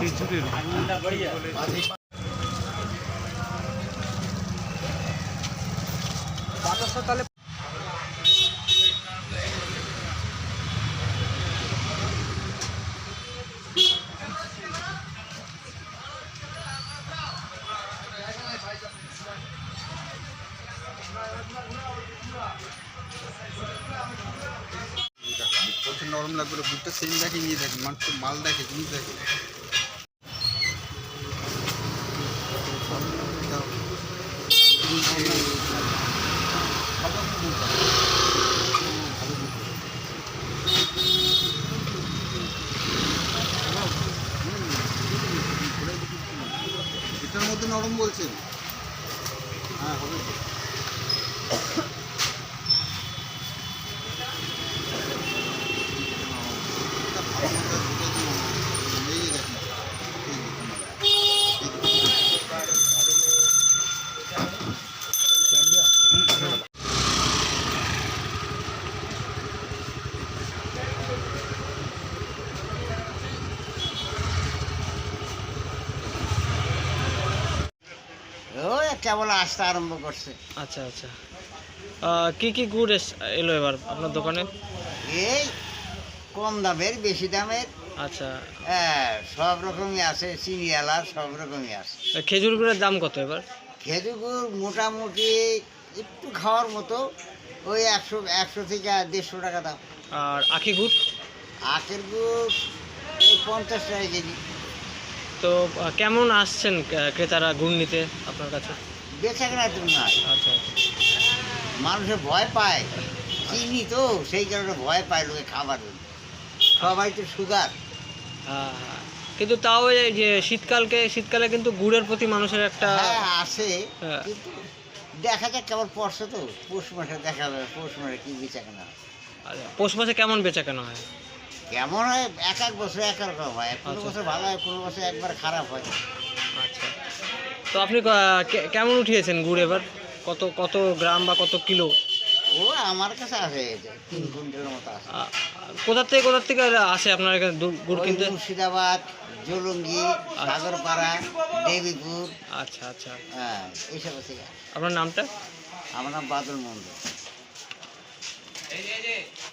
খিচুড়ির নরম লাগবে বুঝতে সেম দেখে নিয়ে দেখে মানুষ মাল দেখে জিনিস দেখে। এটার মধ্যে নরম বলছেন। হ্যাঁ হবে তো। এটা ভালো মতো ঢুকে দিও না। এই যে দেখুন, এই দেখুন। এই দেখুন। ওই কেবল আসতে আরম্ভ করছে। আচ্ছা আচ্ছা। কি কি গুড় এলো এবার আপনার দোকানে? এই কম দামের বেশি দামের। আচ্ছা। হ্যাঁ, সব রকমই আছে চিনিয়ালা সব রকমই আছে। খেজুর গুড়ের দাম কত এবার? খেজুর গুড় মোটামুটি একটু খাওয়ার মতো ওই একশো একশো থেকে দেড়শো টাকা দাম। আর আখি গুড়? আখের গুড় এই পঞ্চাশ টাকা কেজি। তো কেমন আসছেন ক্রেতারা গুড় নিতে আপনার কাছে বেচা কেনা তো নাই আচ্ছা আচ্ছা মানুষে ভয় পায় চিনি তো সেই কারণে ভয় পায় লোকে খাবার। সবাই তো সুগার হ্যাঁ, হ্যাঁ। কিন্তু তাও এই যে শীতকালকে শীতকালে কিন্তু গুড়ের প্রতি মানুষের একটা হ্যাঁ আছে হ্যাঁ। কিন্তু দেখা যাক কেমন পড়ছে তো পৌষ মাসে দেখা যাবে পৌষ মাসে কি বেচা কেনা হয়। আচ্ছা, পৌষ মাসে কেমন বেচা কেনা হয় কেমন হয়? এক এক বছর এক এক রকম হয়। কোনো আচ্ছা। বছর ভালো হয় কোনো বছর একবার খারাপ হয়। আচ্ছা। তো আপনি কেমন উঠিয়েছেন গুড় এবার? কত কত গ্রাম বা কত কিলো? ও আমার কাছে আসে তিন কুইন্টালের মতো আসে কোথার থেকে কোথার থেকে আসে আপনার এখানে গুড় কিনতে? মুর্শিদাবাদ জলঙ্গি সাগরপাড়া দেবীপুর। আচ্ছা আচ্ছা। হ্যাঁ এইসব থেকে আপনার নামটা? আমার নাম বাদল মন্ডল